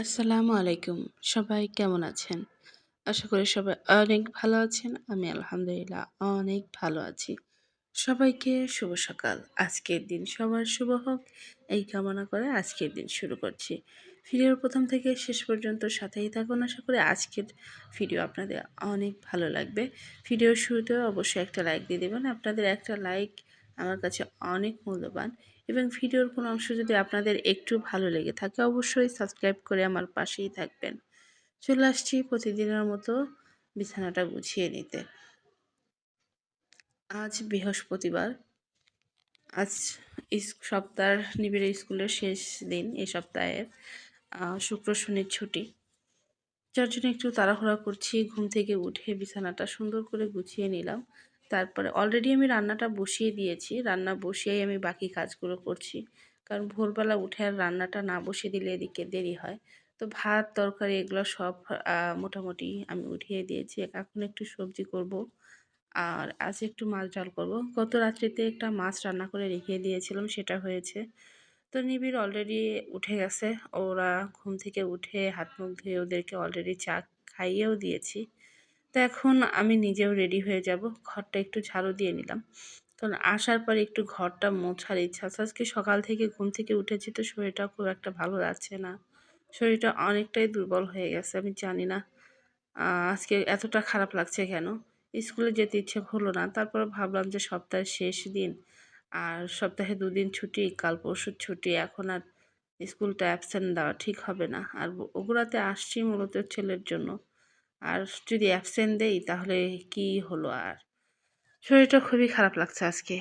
আসসালামু আলাইকুম। সবাই কেমন আছেন? আশা করি সবাই অনেক ভালো আছেন। আমি আলহামদুলিল্লাহ অনেক ভালো আছি। সবাইকে শুভ সকাল। আজকের দিন সবার শুভ হোক, এই কামনা করে আজকের দিন শুরু করছি। ভিডিওর প্রথম থেকে শেষ পর্যন্ত সাথেই থাকুন। আশা করি আজকের ভিডিও আপনাদের অনেক ভালো লাগবে। ভিডিওর শুরুতেও অবশ্যই একটা লাইক দিয়ে দেবেন। আপনাদের একটা লাইক আমার কাছে অনেক মূল্যবান এবং ভিডিওর কোনো অংশ যদি আপনাদের একটু ভালো লেগে থাকে, অবশ্যই সাবস্ক্রাইব করে আমার পাশেই থাকবেন। চলে আসছি প্রতিদিনের মতো বিছানাটা গুছিয়ে নিতে। আজ বৃহস্পতিবার। আজ সপ্তাহ নিবিড় স্কুলের শেষ দিন এই সপ্তাহের শুক্র, শনির ছুটি। যার জন্য একটু তাড়াহুড়া করছি, ঘুম থেকে উঠে বিছানাটা সুন্দর করে গুছিয়ে নিলাম। তারপরে অলরেডি আমি রান্নাটা বসিয়ে দিয়েছি। রান্না বসিয়েই আমি বাকি কাজগুলো করছি। কারণ ভোরবেলা উঠে আর রান্নাটা না বসিয়ে দিলে এদিকে দেরি হয়। তো ভাত, তরকারি এগুলো সব মোটামুটি আমি উঠিয়ে দিয়েছি। এখন একটু সবজি করব আর আজ একটু মাছ ডাল করব। গত রাত্রিতে একটা মাছ রান্না করে রেখে দিয়েছিলাম, সেটা হয়েছে। তো নিবিড় অলরেডি উঠে গেছে। ওরা ঘুম থেকে উঠে হাত মুখ ধুয়ে ওদেরকে অলরেডি চা খাইয়েও দিয়েছি। তো এখন আমি নিজেও রেডি হয়ে যাব। ঘরটা একটু ঝাড়ু দিয়ে নিলাম। কারণ আসার পর একটু ঘরটা মোছার ইচ্ছা আছে। আজকে সকাল থেকে ঘুম থেকে উঠেছি তো শরীরটা খুব একটা ভালো লাগছে না। শরীরটা অনেকটাই দুর্বল হয়ে গেছে, আমি জানি না আজকে এতটা খারাপ লাগছে কেন? স্কুলে যেতে ইচ্ছে হলো না। তারপর ভাবলাম যে সপ্তাহের শেষ দিন আর সপ্তাহে দুদিন ছুটি, কাল পরশুর ছুটি। এখন আর স্কুলটা অ্যাবসেন্ট দেওয়া ঠিক হবে না। আর ওগুলাতে আসছি মূলত ছেলের জন্য। আর যদি অ্যাবসেন্ট দেই, তাহলে কি হলো আর? শরীরটা খুবই খারাপ লাগছে আজকে।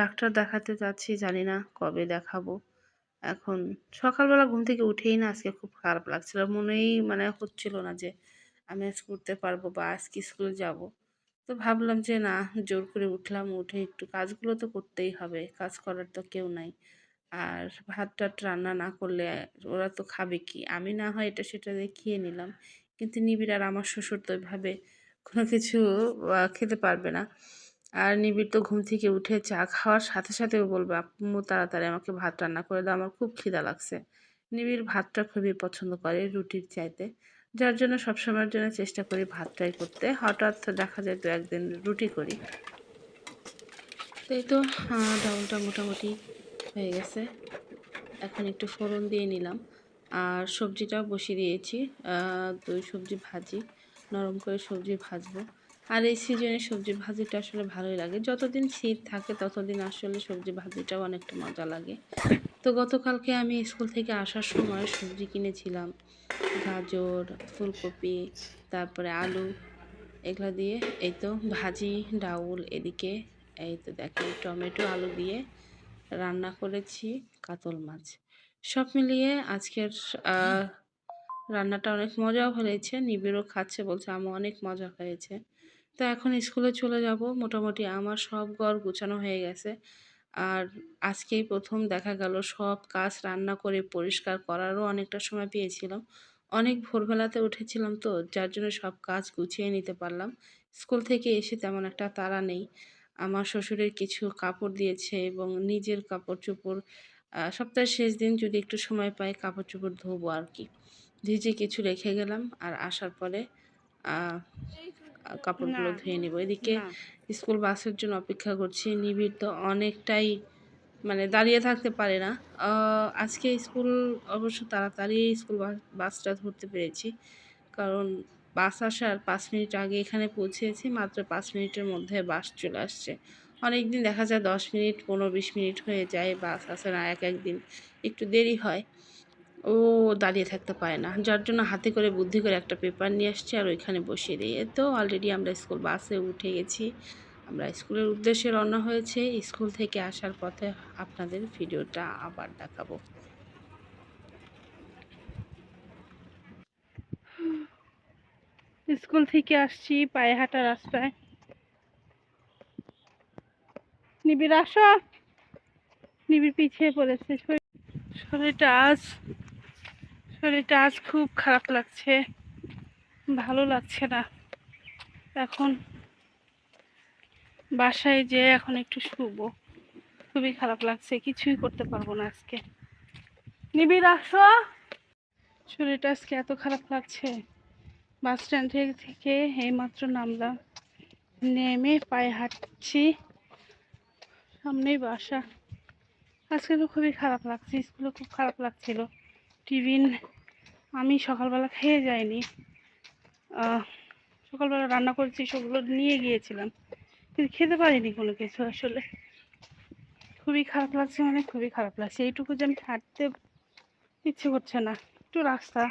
ডাক্তার দেখাতে যাচ্ছি, জানি না কবে দেখাবো। এখন সকালবেলা ঘুম থেকে উঠেই না আজকে খুব খারাপ লাগছিল। মনেই মানে হচ্ছিল না যে, আমি আজ করতে পারব বা আজকে স্কুলে যাব। তো ভাবলাম যে, না, জোর করে উঠলাম, উঠে একটু কাজগুলো তো করতেই হবে, কাজ করার তো কেউ নাই। আর ভাত টাত রান্না না করলে ওরা তো খাবে কি? আমি না হয় এটা সেটা দেখিয়ে নিলাম। কিন্তু নিবিড় আর আমার শ্বশুর তো এভাবে কোনো কিছু খেতে পারবে না। আর নিবিড় তো ঘুম থেকে উঠে চা খাওয়ার সাথে সাথেও বলবে, আম্মু, তাড়াতাড়ি আমাকে ভাত রান্না করে দাও, আমার খুব খিদা লাগছে। নিবিড় ভাতটা খুবই পছন্দ করে রুটির চাইতে, যার জন্য সবসময়ের জন্য চেষ্টা করি ভাতটাই করতে। হঠাৎ দেখা যায় তো একদিন রুটি করি। তো এই তো ডাউলটা মোটামুটি হয়ে গেছে। এখন একটু ফোড়ন দিয়ে নিলাম। আর সবজিটাও বসিয়ে দিয়েছি। দুই, সবজি ভাজি, নরম করে সবজি ভাজবো। আর এই সিজনে সবজি ভাজিটা আসলে ভালোই লাগে। যতদিন শীত থাকে, ততদিন আসলে সবজি ভাজিটাও অনেকটা মজা লাগে। তো গতকালকে আমি স্কুল থেকে আসার সময় সবজি কিনেছিলাম। গাজর, ফুলকপি, তারপরে আলু এগুলো দিয়ে। এই তো ভাজি, ডাউল এদিকে। এই তো দেখেন টমেটো, আলু দিয়ে রান্না করেছি, কাতল মাছ। সব মিলিয়ে আজকের রান্নাটা অনেক মজাও হয়েছে। নিবিড়ও খাচ্ছে বলছে আমার অনেক মজা হয়েছে। তো এখন স্কুলে চলে যাব। মোটামুটি আমার সব ঘর গুছানো হয়ে গেছে। আর আজকেই প্রথম দেখা গেল সব কাজ রান্না করে পরিষ্কার করারও অনেকটা সময় পেয়েছিলাম। অনেক ভোরবেলাতে উঠেছিলাম তো, যার জন্য সব কাজ গুছিয়ে নিতে পারলাম। স্কুল থেকে এসে তেমন একটা তাড়া নেই। আমার শ্বশুরের কিছু কাপড় দিয়েছে এবং নিজের কাপড় চোপড় সপ্তাহের শেষ দিন যদি একটু সময় পাই কাপড় চোপড় ধোবো আর কি। ভিজে কিছু রেখে গেলাম আর আসার পরে কাপড়গুলো ধুয়ে নেব। এদিকে স্কুল বাসের জন্য অপেক্ষা করছি। নিবিড় তো অনেকটাই মানে দাঁড়িয়ে থাকতে পারে না। আজকে স্কুল অবশ্য তাড়াতাড়ি স্কুল বাসটা ধরতে পেরেছি। কারণ বাস আসার পাঁচ মিনিট আগে এখানে পৌঁছেছি, মাত্র পাঁচ মিনিটের মধ্যে বাস চলে আসছে। অনেক দিন দেখা যায় দশ মিনিট, পনেরো বিশ মিনিট হয়ে যায় বাস আসে না, এক একদিন। একটু দেরি হয়। ও দাঁড়িয়ে থাকতে পারে না। যার জন্য হাতে করে বুদ্ধি করে একটা পেপার নিয়ে আসছি আর ওইখানে বসিয়ে দিই। তো অলরেডি আমরা স্কুল বাসে উঠে গেছি। আমরা স্কুলের উদ্দেশ্যে রওনা হয়েছে। স্কুল থেকে আসার পথে আপনাদের ভিডিওটা আবার দেখাবো। স্কুল থেকে আসছি, পায়ে হাঁটা রাস্তায়। নিবিড় আসো। নিবিড় পিছিয়ে পড়েছে। শরীরটা আজ শরীরটা আজ খুব খারাপ লাগছে। ভালো লাগছে না। এখন বাসায় যে এখন একটু শুবো। খুবই খারাপ লাগছে, কিছুই করতে পারব না আজকে। নিবিড় আসো। শরীরটা আজকে এত খারাপ লাগছে। বাস স্ট্যান্ড থেকে এইমাত্র নামলাম। নেমে পায়ে হাঁটছি। সামনেই বাসা। আজকে তো খুবই খারাপ লাগছে, স্কুলে খুব খারাপ লাগছিল। টিফিন আমি সকালবেলা খেয়ে যাইনি। সকালবেলা রান্না করেছি, সেগুলো নিয়ে গিয়েছিলাম। কিন্তু খেতে পারিনি কোনো কিছু আসলে। খুবই খারাপ লাগছে মানে খুবই খারাপ লাগছে। এইটুকু যে আমি হাঁটতে ইচ্ছে করছে না। একটু রাস্তা।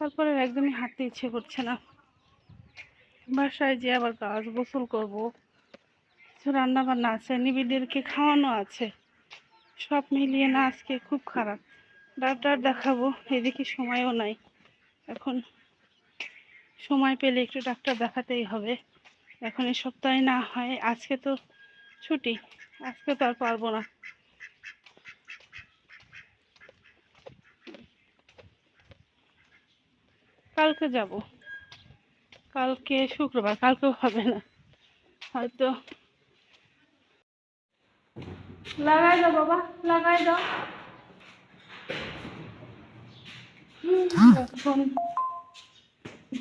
তারপরে একদমই হাঁটতে ইচ্ছে করছে না। বাসায় যে আবার কাজ গোসল করব। কিছু রান্না বান্না আছে নিবিদেরকে খাওয়ানো আছে। সব মিলিয়ে না আজকে খুব খারাপ। ডাক্তার দেখাবো, এদিকে সময়ও নাই। এখন সময় পেলে একটু ডাক্তার দেখাতেই হবে। এখন এই সপ্তাহে না হয়, আজকে তো ছুটি, আজকে তো আর পারব না। কালকে যাব। কালকে শুক্রবার, কালকেও হবে না। হয়তো লাগাই দাও বাবা, লাগাই দাও। এখন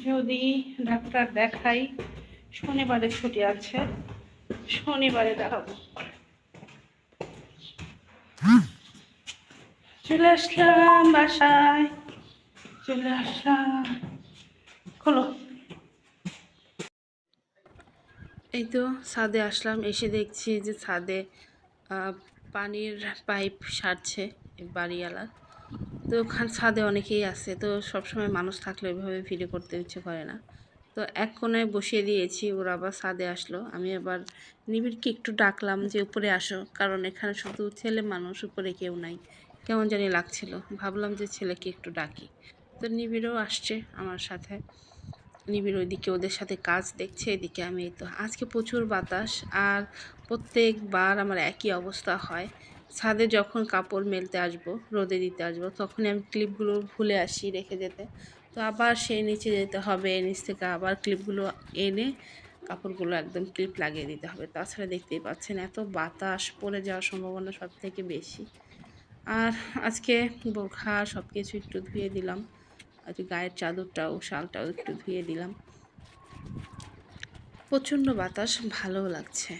যদি ডাক্তার দেখাই, শনিবারে ছুটি আছে, শনিবারে দেখাবো। চলে আসলাম বাসায়। চলে আসলাম খোলো। এই তো ছাদে আসলাম, এসে দেখছি যে ছাদে পানির পাইপ সারছে এই বাড়িওয়ালা তো ওখান ছাদে অনেকেই আছে, তো সবসময় মানুষ থাকলে ওইভাবে ভিডিও করতে ইচ্ছে করে না। তো এক কোনায় বসিয়ে দিয়েছি, ওরা আবার ছাদে আসলো। আমি আবার নিবিড়কে একটু ডাকলাম যে, উপরে আসো। কারণ এখানে শুধু ছেলে মানুষ, উপরে কেউ নাই। কেমন জানি লাগছিল। ভাবলাম যে ছেলেকে একটু ডাকি। তো নিবিড়ও আসছে আমার সাথে। নিবিড় ওইদিকে ওদের সাথে কাজ দেখছে, এদিকে আমি তো। আজকে প্রচুর বাতাস আর প্রত্যেকবার আমার একই অবস্থা হয়। ছাদে যখন কাপড় মেলতে আসব, রোদে দিতে আসব, তখনই আমি ক্লিপগুলো ভুলে আসি রেখে যেতে। তো আবার সেই নিচে যেতে হবে নিচ থেকে আবার ক্লিপগুলো এনে কাপড়গুলো একদম ক্লিপ লাগিয়ে দিতে হবে। তাছাড়া দেখতেই পাচ্ছেন এত বাতাস পড়ে যাওয়ার সম্ভাবনা সব থেকে বেশি। আর আজকে বোরখা সব কিছু একটু ধুয়ে দিলাম। গায়ের চাদরটাও শালটাও একটু ধুয়ে দিলাম। প্রচণ্ড বাতাস ভালো লাগছে।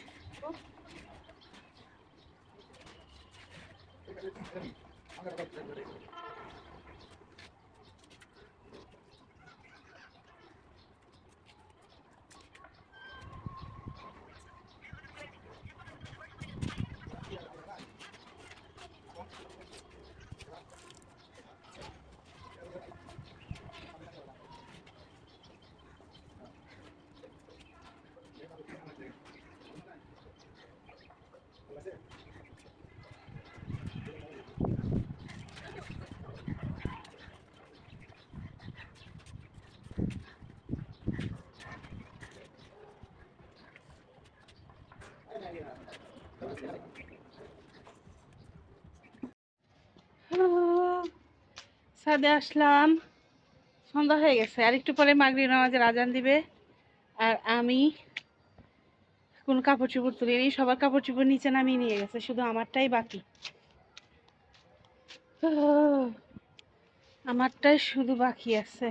ছাদে আসলাম। সন্ধ্যা হয়ে গেছে। আর একটু পরে মাগরি নামাজের আজান দিবে। আর আমি কোন কাপড় চোপড় তুলিনি সবার কাপড় চোপড় নিচে নামিয়ে নিয়ে গেছে, শুধু আমারটাই বাকি। আমারটাই শুধু বাকি আছে।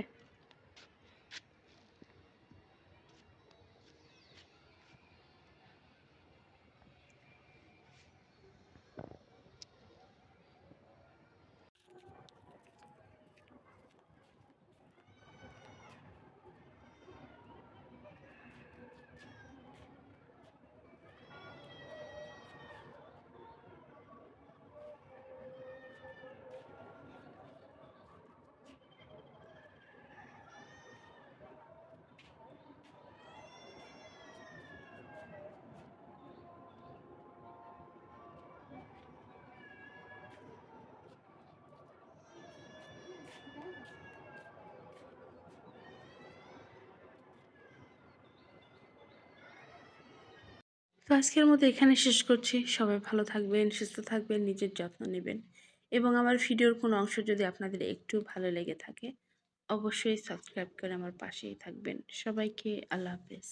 আজকের মতো এখানে শেষ করছি। সবাই ভালো থাকবেন, সুস্থ থাকবেন, নিজের যত্ন নেবেন। এবং আমার ভিডিওর কোনো অংশ যদি আপনাদের একটু ভালো লেগে থাকে, অবশ্যই সাবস্ক্রাইব করে আমার পাশেই থাকবেন। সবাইকে আল্লাহ হাফেজ।